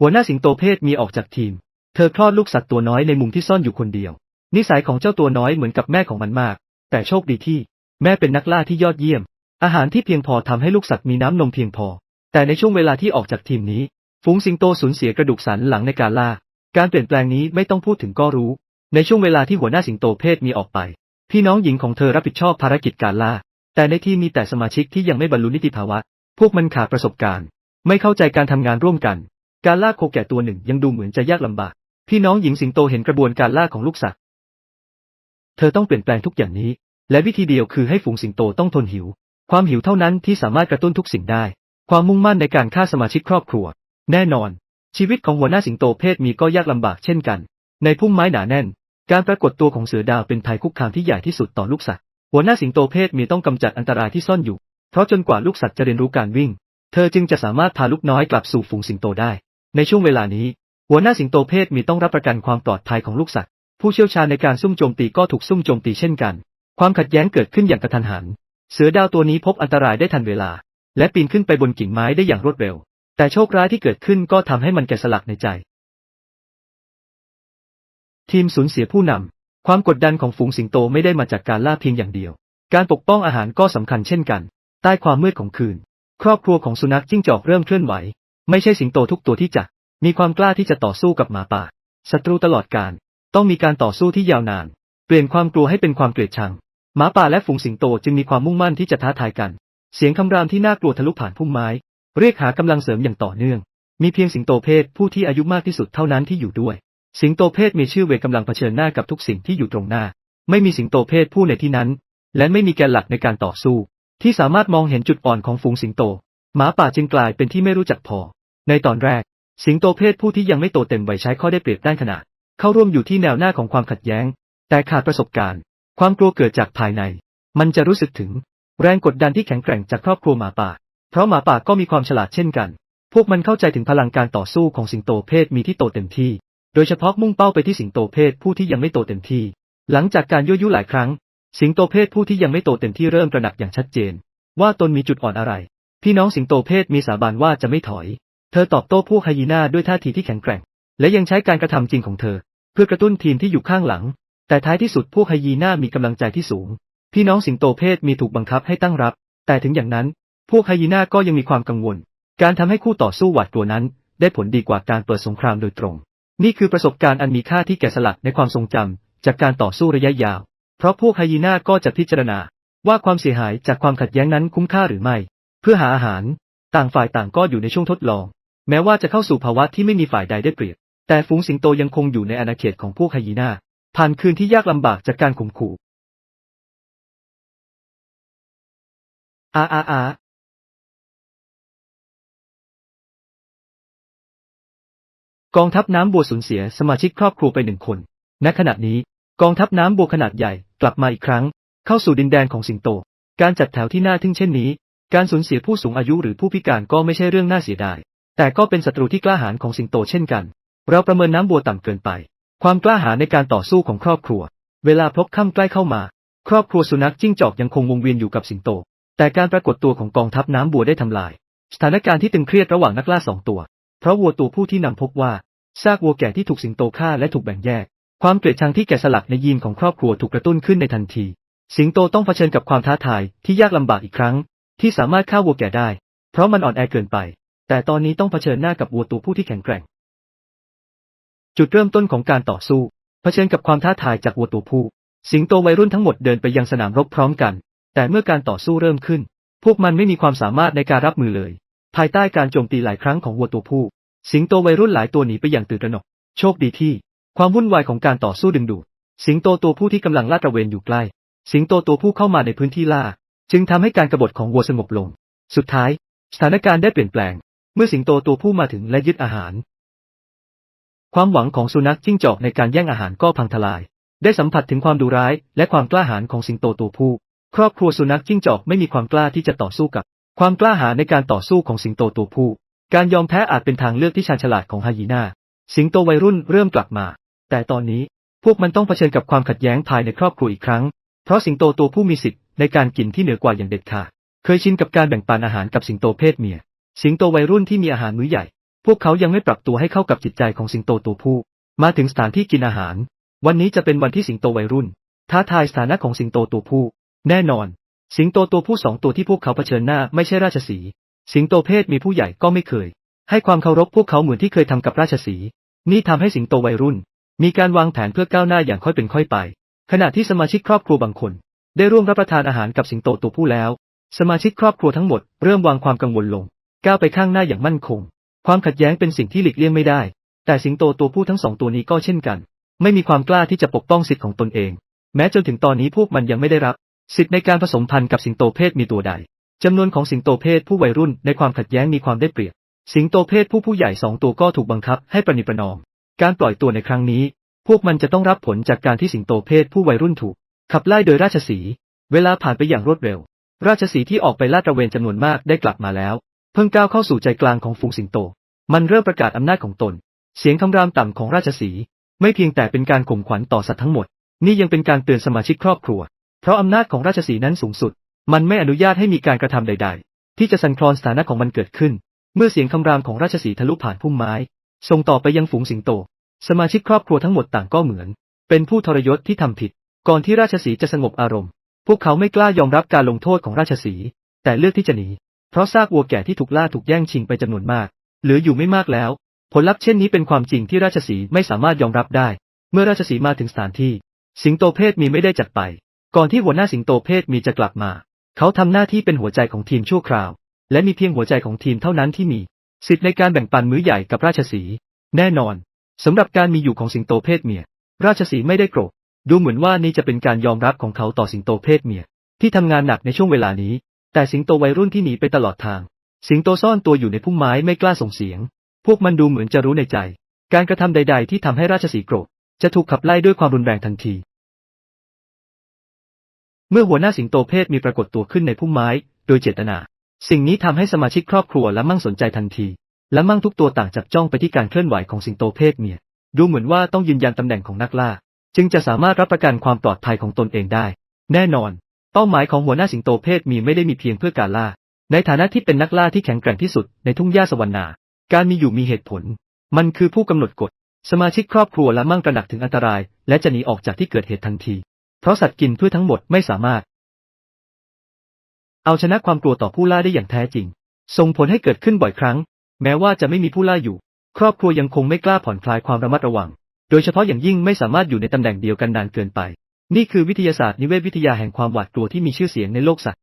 หัวหน้าสิงโตเพศมีออกจากทีม เธอคลอดลูกสัตว์ตัวน้อยในมุมที่ซ่อนอยู่คนเดียว นิสัยของเจ้าตัวน้อยเหมือนกับแม่ของมันมาก แต่โชคดีที่ แม่เป็นนักล่าที่ยอดเยี่ยม อาหารที่เพียงพอทำให้ลูกสัตว์มีน้ำนมเพียงพอ แต่ในช่วงเวลาที่ออกจากทีมนี้ ฝูงสิงโตสูญเสียกระดูกสันหลังในการล่า การเปลี่ยนแปลงนี้ไม่ต้องพูดถึงก็รู้ ในช่วงเวลาที่หัวหน้าสิงโตเพศมีออกไป พี่น้องหญิงของเธอรับผิดชอบภารกิจการล่า แต่ในทีมมีแต่สมาชิกที่ยังไม่บรรลุนิติภาวะ พวกมันขาดประสบการณ์ ไม่เข้าใจการทำงานร่วมกัน การล่าโคแก่ตัวหนึ่งยังดูเหมือนจะยากลำบาก พี่น้องหญิงสิงโตเห็นกระบวนการล่าของลูกสัตว์ เธอต้องเปลี่ยนแปลงทุกอย่างนี้ และวิธีเดียวคือให้ฝูงสิงโตต้องทนหิว ความหิวเท่านั้นที่สามารถกระตุ้นทุกสิ่งได้ ความมุ่งมั่นในการฆ่าสมาชิกครอบครัว แน่นอน ชีวิตของหัวหน้าสิงโตเพศมีก็ยากลำบากเช่นกัน ในพุ่มไม้หนาแน่น การปรากฏตัวของเสือดาวเป็นภัยคุกคามที่ใหญ่ที่สุดต่อลูกสัตว์ หัวหน้าสิงโตเพศมีต้องกำจัดอันตรายที่ซ่อนอยู่ เพราะจนกว่าลูกสัตว์จะเรียนรู้การวิ่ง เธอจึงจะสามารถพาลูกน้อยกลับสู่ฝูงสิงโตได้ ในช่วงเวลานี้ หัวหน้าสิงโตเพศมีต้องรับประกันความปลอดภัยของลูกสัตว์ ผู้เชี่ยวชาญในการซุ่มโจมตีก็ถูกซุ่มโจมตีเช่นกัน ความขัดแย้งเกิดขึ้นอย่างกระทันหัน เสือดาวตัวนี้พบอันตรายได้ทันเวลา และปีนขึ้นไปบนกิ่งไม้ได้อย่างรวดเร็ว แต่โชคร้ายที่เกิดขึ้นก็ทำให้มันแกะสลักในใจ ทีมสูญเสียผู้นำความกดดันของฝูงสิงโตไม่ได้มาจากการล่าเพียงอย่างเดียว การปกป้องอาหารก็สำคัญเช่นกัน ใต้ความมืดของคืน ครอบครัวของสุนัขจิ้งจอกเริ่มเคลื่อนไหว ไม่ใช่สิงโตทุกตัวที่จะ มีความกล้าที่จะต่อสู้กับหมาป่าศัตรูตลอดการ ต้องมีการต่อสู้ที่ยาวนาน เปลี่ยนความกลัวให้เป็นความเกลียดชังหมาป่าและฝูงสิงโตจึงมีความมุ่งมั่นที่จะท้าทายกัน เสียงคำรามที่น่ากลัวทะลุผ่านพุ่มไม้ เรียกหากำลังเสริมอย่างต่อเนื่อง มีเพียงสิงโตเพศผู้ที่อายุมากที่สุดเท่านั้นที่อยู่ด้วย สิงโตเพศมีชื่อเวกำลังเผชิญหน้ากับทุกสิ่งที่อยู่ตรงหน้า ไม่มีสิงโตเพศผู้ในที่นั้น และไม่มีแกนหลักในการต่อสู้ ที่สามารถมองเห็นจุดอ่อนของฝูงสิงโต หมาป่าจึงกลายเป็นที่ไม่รู้จักพอ ในตอนแรก สิงโตเพศผู้ที่ยังไม่โตเต็มวัยใช้ข้อได้เปรียบด้านขนาด เข้าร่วมอยู่ที่แนวหน้าของความขัดแย้ง แต่ขาดประสบการณ์ ความกลัวเกิดจากภายใน มันจะรู้สึกถึง แรงกดดันที่แข็งแกร่งจากครอบครัวหมาป่า เพราะหมาป่าก็มีความฉลาดเช่นกัน พวกมันเข้าใจถึงพลังการต่อสู้ของสิงโตเพศมีที่โตเต็มที่ โดยเฉพาะมุ่งเป้าไปที่สิงโตเพศผู้ที่ยังไม่โตเต็มที่ หลังจากการยั่วยุหลายครั้ง สิงโตเพศผู้ที่ยังไม่โตเต็มที่เริ่มตระหนักอย่างชัดเจน ว่าตนมีจุดอ่อนอะไร พี่น้องสิงโตเพศมีสาบานว่าจะไม่ถอย เธอตอบโต้พวกไฮยีน่าด้วยท่าทีที่แข็งแกร่ง และยังใช้การกระทำจริงของเธอ เพื่อกระตุ้นทีมที่อยู่ข้างหลัง แต่ท้ายที่สุดพวกไฮยีน่ามีกำลังใจที่สูง พี่น้องสิงโตเพศมีถูกบังคับให้ตั้งรับ แต่ถึงอย่างนั้น พวกไฮยีน่าก็ยังมีความกังวล การทำให้คู่ต่อสู้หวาดกลัวนั้น ได้ผลดีกว่าการเปิดสงครามโดยตรง นี่คือประสบการณ์อันมีค่าที่แกะสลักในความทรงจำจากการต่อสู้ระยะยาว เพราะพวกไฮยีน่าก็จะพิจารณา ว่าความเสียหายจากความขัดแย้งนั้นคุ้มค่าหรือไม่ เพื่อหาอาหาร ต่างฝ่ายต่างก็อยู่ในช่วงทดลอง แม้ว่าจะเข้าสู่ภาวะที่ไม่มีฝ่ายใดได้เปรียบ แต่ฝูงสิงโตยังคงอยู่ในอาณาเขตของพวกไฮยีน่าผ่านคืนที่ยากลำบากจากการข่มขู่อาอาอากองทัพน้ำบัวสูญเสียสมาชิกครอบครัวไปหนึ่งคน ณ ขณะนี้กองทัพน้ำบัวขนาดใหญ่กลับมาอีกครั้ง เข้าสู่ดินแดนของสิงโต การจัดแถวที่น่าทึ่งเช่นนี้ การสูญเสียผู้สูงอายุหรือผู้พิการก็ไม่ใช่เรื่องน่าเสียดาย แต่ก็เป็นศัตรูที่กล้าหาญของสิงโตเช่นกัน เราประเมินน้ำบัวต่ำเกินไป ความกล้าหาญในการต่อสู้ของครอบครัว เวลาพบค่ำใกล้เข้ามา ครอบครัวสุนัขจิ้งจอกยังคงวงเวียนอยู่กับสิงโต แต่การปรากฏตัวของกองทัพน้ำบัวได้ทำลาย สถานการณ์ที่ตึงเครียดระหว่างนักล่าสองตัว เพราะวัวตัวผู้ที่นำพบว่าซากวัวแก่ที่ถูกสิงโตฆ่าและถูกแบ่งแยก ความเกลียดชังที่แกะสลักในยีนของครอบครัวถูกกระตุ้นขึ้นในทันที สิงโตต้องเผชิญกับความท้าทายที่ยากลำบากอีกครั้ง ที่สามารถฆ่าวัวแก่ได้ เพราะมันอ่อนแอเกินไป แต่ตอนนี้ต้องเผชิญหน้ากับวัวตัวผู้ที่แข็งแกร่ง จุดเริ่มต้นของการต่อสู้ เผชิญกับความท้าทายจากวัวตัวผู้ สิงโตวัยรุ่นทั้งหมดเดินไปยังสนามรบพร้อมกัน แต่เมื่อการต่อสู้เริ่มขึ้น พวกมันไม่มีความสามารถในการรับมือเลย ภายใต้การโจมตีหลายครั้งของวัวตัวผู้ สิงโตวัยรุ่นหลายตัวหนีไปอย่างตื่นตระหนก โชคดีที่ ความวุ่นวายของการต่อสู้ดึงดูด สิงโตตัวผู้ที่กำลังลาดตระเวนอยู่ใกล้ สิงโตตัวผู้เข้ามาในพื้นที่ล่า จึงทำให้การกรบฏของวัวสงบลง สุดท้าย สถานการณ์ได้เปลี่ยนแปลง เมื่อสิงโตตัวผู้มาถึงและยึดอาหาร ความหวังของสุนัขจิ้งจอกในการแย่งอาหารก็พังทลาย ได้สัมผัสถึงความดุร้ายและความกล้าหาญของสิงโตตัวผู้ ครอบครัวสุนัขจิ้งจอกไม่มีความกล้าที่จะต่อสู้กับ ความกล้าหาญในการต่อสู้ของสิงโตตัวผู้ การยอมแพ้อาจเป็นทางเลือกที่ชาญฉลาดของไฮยีนาสิงโตวัยรุ่นเริ่มกลับมา แต่ตอนนี้พวกมันต้องเผชิญกับความขัดแย้งภายในครอบครัวอีกครั้ง เพราะสิงโตตัวผู้มีสิทธิ์ในการกินที่เหนือกว่าอย่างเด็ดขาด เคยชินกับการแบ่งปันอาหารกับสิงโตเพศเมีย สิงโตวัยรุ่นที่มีอาหารมื้อใหญ่ พวกเขายังไม่ปรับตัวให้เข้ากับจิตใจของสิงโตตัวผู้ มาถึงสถานที่กินอาหาร วันนี้จะเป็นวันที่สิงโตวัยรุ่น ท้าทายสถานะของสิงโตตัวผู้ แน่นอน สิงโตตัวผู้สองตัวที่พวกเขาเผชิญหน้าไม่ใช่ราชสี สิงโตเพศมีผู้ใหญ่ก็ไม่เคย ให้ความเคารพพวกเขาเหมือนที่เคยทำกับราชสี นี่ทำให้สิงโตวัยรุ่น มีการวางแผนเพื่อก้าวหน้าอย่างค่อยเป็นค่อยไป ขณะที่สมาชิกครอบครัวบางคน ได้ร่วมรับประทานอาหารกับสิงโตตัวผู้แล้ว สมาชิกครอบครัวทั้งหมดเริ่มวางความกังวลลง ก้าวไปข้างหน้าอย่างมั่นคง ความขัดแย้งเป็นสิ่งที่หลีกเลี่ยงไม่ได้ แต่สิงโตตัวผู้ทั้งสองตัวนี้ก็เช่นกัน ไม่มีความกล้าที่จะปกป้องสิทธิ์ของตนเอง แม้จนถึงตอนนี้พวกมันยังไม่ได้รับ สิทธิในการผสมพันธุ์กับสิงโตเพศมีตัวใดจำนวนของสิงโตเพศผู้วัยรุ่นในความขัดแย้งมีความได้เปรียบ สิงโตเพศผู้ผู้ใหญ่สองตัวก็ถูกบังคับให้ประนิประนอม การปล่อยตัวในครั้งนี้ พวกมันจะต้องรับผลจากการที่สิงโตเพศผู้วัยรุ่นถูก ขับไล่โดยราชสีห์เวลาผ่านไปอย่างรวดเร็ว ราชสีที่ออกไปลาดตระเวนจำนวนมากได้กลับมาแล้ว เพิ่งก้าวเข้าสู่ใจกลางของฝูงสิงโต มันเริ่มประกาศอำนาจของตน เสียงคำรามต่ำของราชสีไม่เพียงแต่เป็นการข่มขวัญต่อสัตว์ทั้งหมด นี่ยังเป็นการเตือนสมาชิกครอบครัว เพราะอำนาจของราชสีนั้นสูงสุด มันไม่อนุญาตให้มีการกระทำใด ๆ ที่จะสั่นคลอนสถานะของมันเกิดขึ้น เมื่อเสียงคำรามของราชสีทะลุผ่านพุ่มไม้ส่งต่อไปยังฝูงสิงโต สมาชิกครอบครัวทั้งหมดต่างก็เหมือน เป็นผู้ทรยศที่ทำผิด ก่อนที่ราชสีจะสงบอารมณ์ พวกเขาไม่กล้ายอมรับการลงโทษของราชสีแต่เลือกที่จะหนี ราะซากวัวแก่ที่ถูกล่าถูกแย่งชิงไปจำนวนมาก เหลืออยู่ไม่มากแล้ว ผลลัพธ์เช่นนี้เป็นความจริงที่ราชสีไม่สามารถยอมรับได้ เมื่อราชสีมาถึงสถานที่ สิงโตเพศมีไม่ได้จัดไป ก่อนที่หัวหน้าสิงโตเพศมีจะกลับมา เขาทำหน้าที่เป็นหัวใจของทีมชั่วคราว และมีเพียงหัวใจของทีมเท่านั้นที่มี สิทธิ์ในการแบ่งปันมื้อใหญ่กับราชสีแน่นอนสำหรับการมีอยู่ของสิงโตเพศเมีย ราชสีไม่ได้โกรธดูเหมือนว่านี่จะเป็นการยอมรับของเขาต่อสิงโตเพศเมีย ที่ทำงานหนักในช่วงเวลานี้ แต่สิงโตวัยรุ่นที่หนีไปตลอดทาง สิงโตซ่อนตัวอยู่ในพุ่มไม้ไม่กล้าส่งเสียง พวกมันดูเหมือนจะรู้ในใจ การกระทำใด ๆ ที่ทำให้ราชสีโกรธจะถูกขับไล่ด้วยความรุนแรงทันที เมื่อหัวหน้าสิงโตเพศมีปรากฏตัวขึ้นในพุ่มไม้ โดยเจตนา สิ่งนี้ทำให้สมาชิกครอบครัวและมั่งสนใจทันที และมั่งทุกตัวต่างจับจ้องไปที่การเคลื่อนไหวของสิงโตเพศเมีย ดูเหมือนว่าต้องยืนยันตำแหน่งของนักล่า จึงจะสามารถรับประกันความปลอดภัยของตนเองได้ แน่นอน เป้าหมายของหัวหน้าสิงโตเพศมีไม่ได้มีเพียงเพื่อการล่า ในฐานะที่เป็นนักล่าที่แข็งแกร่งที่สุดในทุ่งหญ้าสวรรณา การมีอยู่มีเหตุผล มันคือผู้กำหนดกฎ สมาชิกครอบครัวและมั่งตระหนักถึงอันตราย และจะหนีออกจากที่เกิดเหตุทันที เพราะสัตว์กินเพื่อทั้งหมดไม่สามารถ เอาชนะความกลัวต่อผู้ล่าได้อย่างแท้จริง ส่งผลให้เกิดขึ้นบ่อยครั้ง แม้ว่าจะไม่มีผู้ล่าอยู่ ครอบครัวยังคงไม่กล้าผ่อนคลายความระมัดระวัง โดยเฉพาะอย่างยิ่งไม่สามารถอยู่ในตำแหน่งเดียวกันนานเกินไป นี่คือวิทยาศาสตร์นิเวศวิทยาแห่งความหวาดกลัวที่มีชื่อเสียงในโลกสัตว์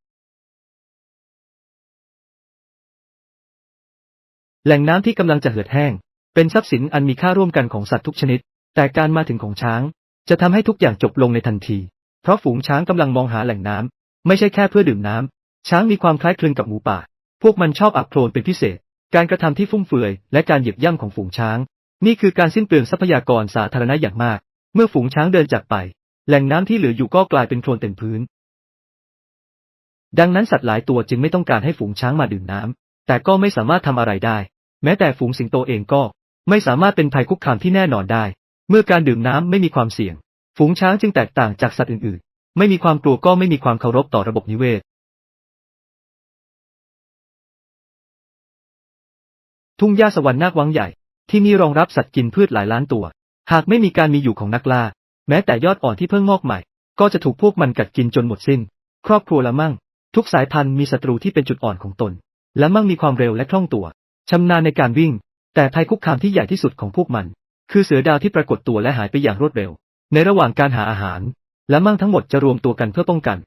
แหล่งน้ำที่กำลังจะเหือดแห้ง เป็นทรัพย์สินอันมีค่าร่วมกันของสัตว์ทุกชนิด แต่การมาถึงของช้าง จะทำให้ทุกอย่างจบลงในทันที เพราะฝูงช้างกำลังมองหาแหล่งน้ำ ไม่ใช่แค่เพื่อดื่มน้ำ ช้างมีความคล้ายคลึงกับหมูป่า พวกมันชอบอับโคลนเป็นพิเศษ การกระทำที่ฟุ่มเฟือย และการเหยียบย่ำของฝูงช้าง นี่คือการสิ้นเปลืองทรัพยากรสาธารณะอย่างมาก เมื่อฝูงช้างเดินจากไป แหล่งน้ำที่เหลืออยู่ก็กลายเป็นโคลนเต็มพื้น ดังนั้นสัตว์หลายตัวจึงไม่ต้องการให้ฝูงช้างมาดื่มน้ำ แต่ก็ไม่สามารถทำอะไรได้ แม้แต่ฝูงสิงโตเองก็ ไม่สามารถเป็นภัยคุกคามที่แน่นอนได้ เมื่อการดื่มน้ำไม่มีความเสี่ยง ฝูงช้างจึงแตกต่างจากสัตว์อื่นๆ ไม่มีความกลัวก็ไม่มีความเคารพต่อระบบนิเวศ ทุ่งหญ้าสวรรค์นาควังใหญ่ ที่นี่รองรับสัตว์กินพืชหลายล้านตัว หากไม่มีการมีอยู่ของนักล่า แม้แต่ยอดอ่อนที่เพิ่งงอกใหม่ ก็จะถูกพวกมันกัดกินจนหมดสิ้น ครอบครัวละมั่ง ทุกสายพันธุ์มีศัตรูที่เป็นจุดอ่อนของตน และมั่งมีความเร็วและคล่องตัวชำนาญในการวิ่ง แต่ภัยคุกคามที่ใหญ่ที่สุดของพวกมัน คือเสือดาวที่ปรากฏตัวและหายไปอย่างรวดเร็ว ในระหว่างการหาอาหาร และมั่งทั้งหมดจะรวมตัวกันเพื่อป้องกัน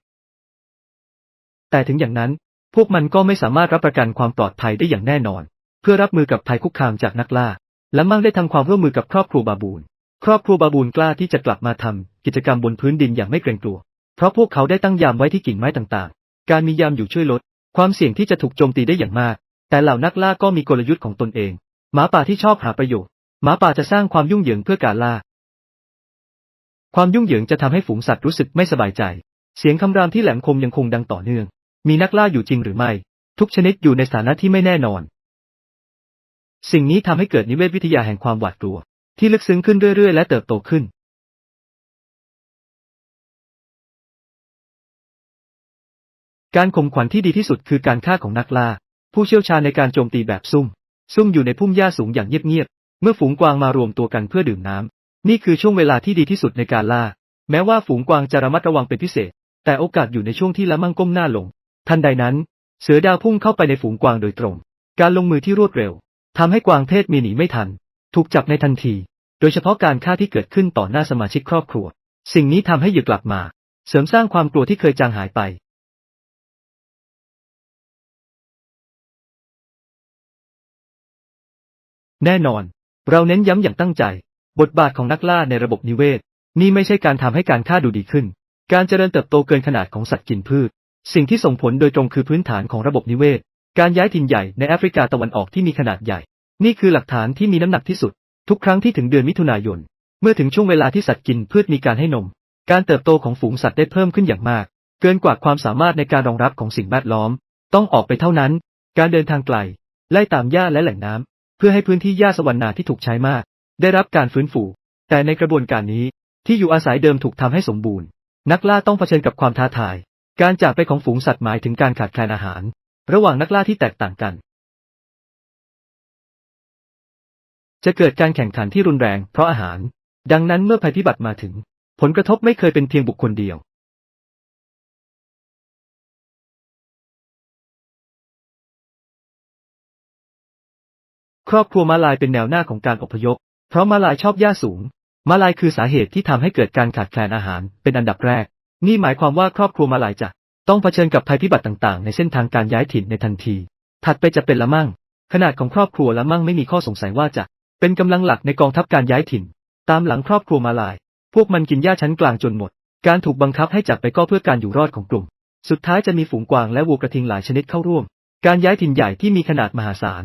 แต่ถึงอย่างนั้น พวกมันก็ไม่สามารถรับประกันความปลอดภัยได้อย่างแน่นอน เพื่อรับมือกับภัยคุกคามจากนักล่า และมั่งได้ทำความร่วมมือกับครอบครัวบาบูน ครอบครัวบาบูนกล้าที่จะกลับมาทำกิจกรรมบนพื้นดินอย่างไม่เกรงกลัว เพราะพวกเขาได้ตั้งยามไว้ที่กิ่งไม้ต่างๆ การมียามอยู่ช่วยลด ความเสี่ยงที่จะถูกโจมตีได้อย่างมาก แต่เหล่านักล่าก็มีกลยุทธ์ของตนเอง หมาป่าที่ชอบหาประโยชน์ หมาป่าจะสร้างความยุ่งเหยิงเพื่อการล่า ความยุ่งเหยิงจะทำให้ฝูงสัตว์รู้สึกไม่สบายใจ เสียงคำรามที่แหลมคมยังคงดังต่อเนื่อง มีนักล่าอยู่จริงหรือไม่ ทุกชนิดอยู่ในสถานะที่ไม่แน่นอน สิ่งนี้ทำให้เกิดนิเวศวิทยาแห่งความหวาดกลัว ที่ลึกซึ้งขึ้นเรื่อยๆ และเติบโตขึ้นการข่มขวัญที่ดีที่สุดคือการฆ่าของนักล่า ผู้เชี่ยวชาญในการโจมตีแบบซุ่ม ซุ่มอยู่ในพุ่มหญ้าสูงอย่างเงียบๆ เมื่อฝูงกวางมารวมตัวกันเพื่อดื่มน้ำนี่คือช่วงเวลาที่ดีที่สุดในการล่า แม้ว่าฝูงกวางจะระมัดระวังเป็นพิเศษ แต่โอกาสอยู่ในช่วงที่ละมั่งก้มหน้าลง ทันใดนั้น เสือดาวพุ่งเข้าไปในฝูงกวางโดยตรง การลงมือที่รวดเร็วทำให้กวางเพศมีหนีไม่ทัน ถูกจับในทันที โดยเฉพาะการฆ่าที่เกิดขึ้นต่อหน้าสมาชิกครอบครัว สิ่งนี้ทำให้หยื่อกลับมา เสริมสร้างความกลัวที่เคยจางหายไป แน่นอน เราเน้นย้ำอย่างตั้งใจ บทบาทของนักล่าในระบบนิเวศ นี่ไม่ใช่การทำให้การฆ่าดูดีขึ้น การเจริญเติบโตเกินขนาดของสัตว์กินพืช สิ่งที่ส่งผลโดยตรงคือพื้นฐานของระบบนิเวศ การย้ายถิ่นใหญ่ในแอฟริกาตะวันออกที่มีขนาดใหญ่ นี่คือหลักฐานที่มีน้ำหนักที่สุด ทุกครั้งที่ถึงเดือนมิถุนายน เมื่อถึงช่วงเวลาที่สัตว์กินพืชมีการให้นม การเติบโตของฝูงสัตว์ได้เพิ่มขึ้นอย่างมาก เกินกว่าความสามารถในการรองรับของสิ่งแวดล้อม ต้องออกไปเท่านั้น การเดินทางไกล ไล่ตามหญ้าและแหล่งน้ำเพื่อให้พื้นที่หญ้าสวรรณาที่ถูกใช้มาก ได้รับการฟื้นฟู แต่ในกระบวนการนี้ ที่อยู่อาศัยเดิมถูกทำให้สมบูรณ์ นักล่าต้องเผชิญกับความท้าทาย การจากไปของฝูงสัตว์หมายถึงการขาดแคลนอาหาร ระหว่างนักล่าที่แตกต่างกัน จะเกิดการแข่งขันที่รุนแรงเพราะอาหาร ดังนั้นเมื่อภัยพิบัติมาถึง ผลกระทบไม่เคยเป็นเพียงบุคคลเดียว ครอบครัวมาลายเป็นแนวหน้าของการอพยพ เพราะมาลายชอบหญ้าสูง มาลายคือสาเหตุที่ทำให้เกิดการขาดแคลนอาหารเป็นอันดับแรก นี่หมายความว่าครอบครัวมาลายจะต้องเผชิญกับภัยพิบัติต่างๆ ในเส้นทางการย้ายถิ่นในทันที ถัดไปจะเป็นละมั่ง ขนาดของครอบครัวละมั่งไม่มีข้อสงสัยว่าจะ เป็นกำลังหลักในกองทัพการย้ายถิ่น ตามหลังครอบครัวมาลาย พวกมันกินหญ้าชั้นกลางจนหมด การถูกบังคับให้จากไปก็เพื่อการอยู่รอดของกลุ่ม สุดท้ายจะมีฝูงกวางและวัวกระทิงหลายชนิดเข้าร่วม การย้ายถิ่นใหญ่ที่มีขนาดมหาศาล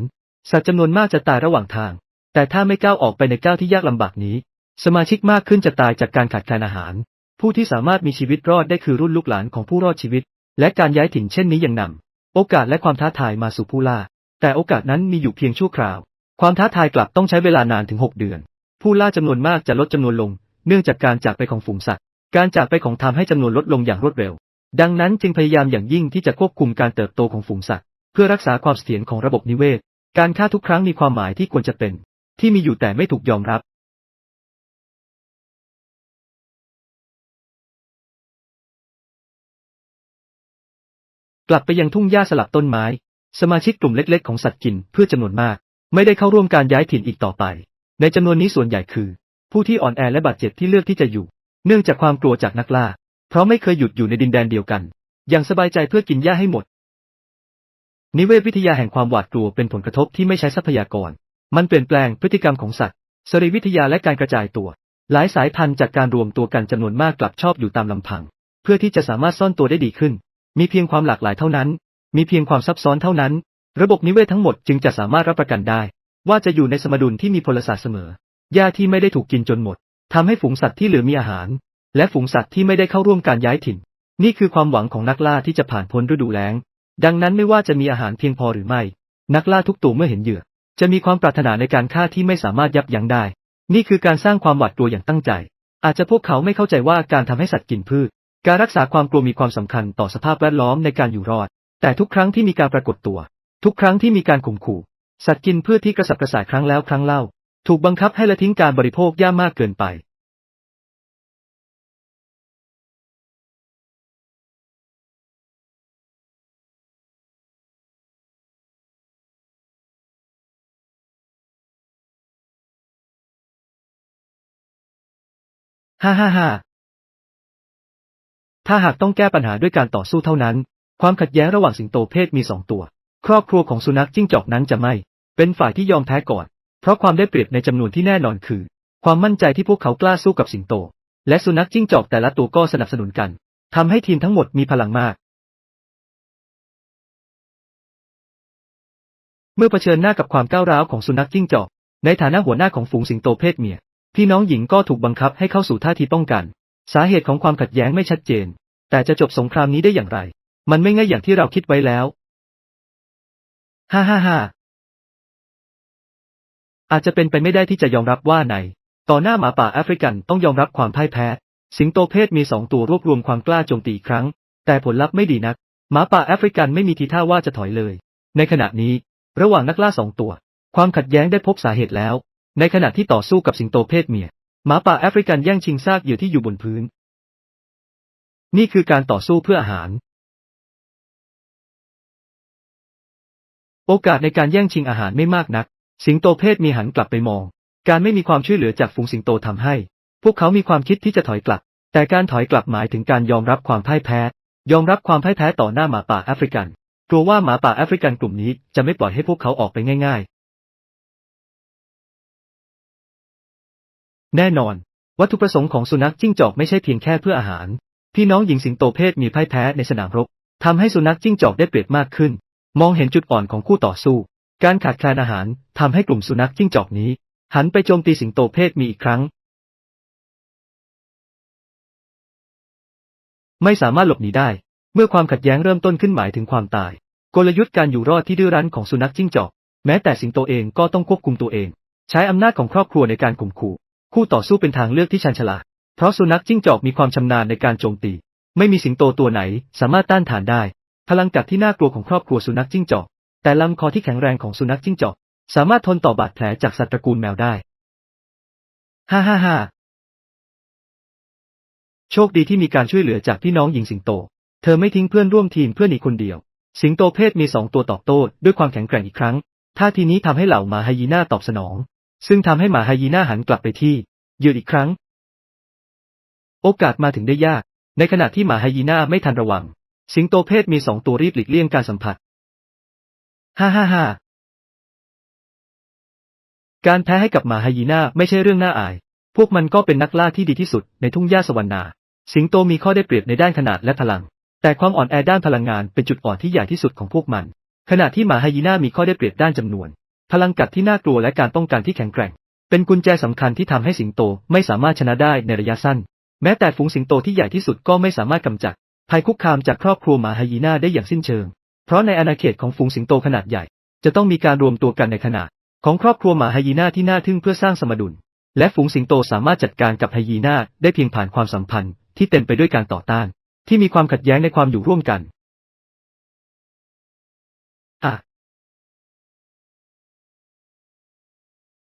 สัตว์จำนวนมากจะตายระหว่างทาง แต่ถ้าไม่ก้าวออกไปในก้าวที่ยากลำบากนี้ สมาชิกมากขึ้นจะตายจากการขาดแคลนอาหาร ผู้ที่สามารถมีชีวิตรอดได้คือรุ่นลูกหลานของผู้รอดชีวิต และการย้ายถิ่นเช่นนี้ยังนำโอกาสและความท้าทายมาสู่ผู้ล่า แต่โอกาสนั้นมีอยู่เพียงชั่วคราว ความท้าทายกลับต้องใช้เวลานานถึง 6 เดือน ผู้ล่าจำนวนมากจะลดจำนวนลง เนื่องจากการจากไปของฝูงสัตว์ การจากไปของทำให้จำนวนลดลงอย่างรวดเร็ว ดังนั้นจึงพยายามอย่างยิ่งที่จะควบคุมการเติบโตของฝูงสัตว์ เพื่อรักษาความเสถียรของระบบนิเวศ การฆ่าทุกครั้งมีความหมายที่ควรจะเป็น ที่มีอยู่แต่ไม่ถูกยอมรับกลับไปยังทุ่งหญ้าสลับต้นไม้ สมาชิกกลุ่มเล็กๆของสัตว์กินเพื่อจำนวนมาก ไม่ได้เข้าร่วมการย้ายถิ่นอีกต่อไป ในจำนวนนี้ส่วนใหญ่คือ ผู้ที่อ่อนแอและบาดเจ็บที่เลือกที่จะอยู่ เนื่องจากความกลัวจากนักล่า เพราะไม่เคยหยุดอยู่ในดินแดนเดียวกัน อย่างสบายใจเพื่อกินหญ้าให้หมด นิเวศวิทยาแห่งความหวาดกลัวเป็นผลกระทบที่ไม่ใช้ทรัพยากร มันเปลี่ยนแปลงพฤติกรรมของสัตว์ สรีวิทยาและการกระจายตัว หลายสายพันธุ์จากการรวมตัวกันจำนวนมากกลับชอบอยู่ตามลำพัง เพื่อที่จะสามารถซ่อนตัวได้ดีขึ้น มีเพียงความหลากหลายเท่านั้น มีเพียงความซับซ้อนเท่านั้น ระบบนิเวศทั้งหมดจึงจะสามารถรับประกันได้ ว่าจะอยู่ในสมดุลที่มีพลศาสตร์เสมอ หญ้าที่ไม่ได้ถูกกินจนหมดทำให้ฝูงสัตว์ที่เหลือมีอาหาร และฝูงสัตว์ที่ไม่ได้เข้าร่วมการย้ายถิ่น นี่คือความหวังของนักล่าที่จะผ่านพ้นฤดูแล้ง ดังนั้นไม่ว่าจะมีอาหารเพียงพอหรือไม่ นักล่าทุกตัวเมื่อเห็นเหยื่อ จะมีความปรารถนาในการฆ่าที่ไม่สามารถยับยั้งได้ นี่คือการสร้างความหวาดกลัวอย่างตั้งใจ อาจจะพวกเขาไม่เข้าใจว่าการทำให้สัตว์กินพืช การรักษาความกลัวมีความสำคัญต่อสภาพแวดล้อมในการอยู่รอด แต่ทุกครั้งที่มีการปรากฏตัว ทุกครั้งที่มีการข่มขู่ สัตว์กินพืชที่กระสับกระส่ายครั้งแล้วครั้งเล่า ถูกบังคับให้ละทิ้งการบริโภคหญ้ามากเกินไป ฮ่าฮ่าฮ่าถ้าหากต้องแก้ปัญหาด้วยการต่อสู้เท่านั้น ความขัดแย้งระหว่างสิงโตเพศมีสองตัว ครอบครัวของสุนัขจิ้งจอกนั้นจะไม่ เป็นฝ่ายที่ยอมแพ้ก่อน เพราะความได้เปรียบในจำนวนที่แน่นอนคือ ความมั่นใจที่พวกเขากล้าสู้กับสิงโต และสุนัขจิ้งจอกแต่ละตัวก็สนับสนุนกันทำให้ทีมทั้งหมดมีพลังมาก เมื่อเผชิญหน้ากับความก้าวร้าวของสุนัขจิ้งจอก ในฐานะหัวหน้าของฝูงสิงโตเพศเมีย พี่น้องหญิงก็ถูกบังคับให้เข้าสู่ท่าทีป้องกัน สาเหตุของความขัดแย้งไม่ชัดเจน แต่จะจบสงครามนี้ได้อย่างไร มันไม่ง่ายอย่างที่เราคิดไว้แล้ว ฮ่าฮ่าฮ่าอาจจะเป็นไปไม่ได้ที่จะยอมรับว่าใน ต่อหน้าหมาป่าแอฟริกันต้องยอมรับความพ่ายแพ้ สิงโตเพศมีสองตัวรวบรวมความกล้าโจมตีครั้ง แต่ผลลัพธ์ไม่ดีนัก หมาป่าแอฟริกันไม่มีทีท่าว่าจะถอยเลย ในขณะนี้ ระหว่างนักล่าสองตัว ความขัดแย้งได้พบสาเหตุแล้ว ในขณะที่ต่อสู้กับสิงโตเพศเมีย หมาป่าแอฟริกันแย่งชิงซากเหยื่อที่อยู่บนพื้น นี่คือการต่อสู้เพื่ออาหาร โอกาสในการแย่งชิงอาหารไม่มากนัก สิงโตเพศมีหันกลับไปมอง การไม่มีความช่วยเหลือจากฝูงสิงโตทำให้ พวกเขามีความคิดที่จะถอยกลับ แต่การถอยกลับหมายถึงการยอมรับความพ่ายแพ้ ยอมรับความพ่ายแพ้ต่อหน้าหมาป่าแอฟริกัน กลัวว่าหมาป่าแอฟริกันกลุ่มนี้จะไม่ปล่อยให้พวกเขาออกไปง่าย ๆ แน่นอน วัตถุประสงค์ของสุนัขจิ้งจอกไม่ใช่เพียงแค่เพื่ออาหาร พี่น้องหญิงสิงโตเพศมีพ่ายแพ้ในสนามรบทำให้สุนัขจิ้งจอกได้เปรียบมากขึ้น มองเห็นจุดอ่อนของคู่ต่อสู้ การขาดแคลนอาหารทำให้กลุ่มสุนัขจิ้งจอกนี้ หันไปโจมตีสิงโตเพศมีอีกครั้ง ไม่สามารถหลบหนีได้ เมื่อความขัดแย้งเริ่มต้นขึ้นหมายถึงความตาย กลยุทธ์การอยู่รอดที่ดื้อรั้นของสุนัขจิ้งจอก แม้แต่สิงโตเองก็ต้องควบคุมตัวเอง ใช้อำนาจของครอบครัวในการข่มขู่ คู่ต่อสู้เป็นทางเลือกที่ชันฉลาดเพราะสุนัขจิ้งจอกมีความชำนาญในการโจมตี ไม่มีสิงโตตัวไหนสามารถต้านทานได้ พลังกัดที่น่ากลัวของครอบครัวสุนัขจิ้งจอก แต่ลำคอที่แข็งแรงของสุนัขจิ้งจอก สามารถทนต่อบาดแผลจากสัตว์ตระกูลแมวได้ ฮ่าฮ่าฮ่าโชคดีที่มีการช่วยเหลือจากพี่น้องหญิงสิงโต เธอไม่ทิ้งเพื่อนร่วมทีมเพื่อหนีคนเดียว สิงโตเพศมีสองตัวตอบโต้ด้วยความแข็งแกร่งอีกครั้ง ท่าทีนี้ทำให้เหล่าหมาไฮยีน่าตอบสนอง ซึ่งทำให้หมาไฮยีน่าหันกลับไปที่เยื่ออีกครั้ง โอกาสมาถึงได้ยาก ในขณะที่หมาไฮยีน่าไม่ทันระวัง สิงโตเพศมีสองตัวรีบหลีกเลี่ยงการสัมผัส ฮ่าฮ่าฮ่าการแพ้ให้กับหมาไฮยีน่าไม่ใช่เรื่องน่าอาย พวกมันก็เป็นนักล่าที่ดีที่สุดในทุ่งหญ้าสวรรณา สิงโตมีข้อได้เปรียบในด้านขนาดและพลัง แต่ความอ่อนแอด้านพลังงานเป็นจุดอ่อนที่ใหญ่ที่สุดของพวกมัน ขณะที่หมาไฮยีน่ามีข้อได้เปรียบด้านจำนวน พลังกัดที่น่ากลัวและการป้องกันที่แข็งแกร่ง เป็นกุญแจสำคัญที่ทำให้สิงโตไม่สามารถชนะได้ในระยะสั้น แม้แต่ฝูงสิงโตที่ใหญ่ที่สุดก็ไม่สามารถกำจัด ภัยคุกคามจากครอบครัวหมาไฮยีน่าได้อย่างสิ้นเชิง เพราะในอาณาเขตของฝูงสิงโตขนาดใหญ่ จะต้องมีการรวมตัวกันในขนาดของครอบครัวหมาไฮยีน่าที่น่าทึ่งเพื่อสร้างสมดุล และฝูงสิงโตสามารถจัดการกับไฮยีน่าได้เพียงผ่านความสัมพันธ์ที่เต็มไปด้วยการต่อต้าน ที่มีความขัดแย้งในความอยู่ร่วมกัน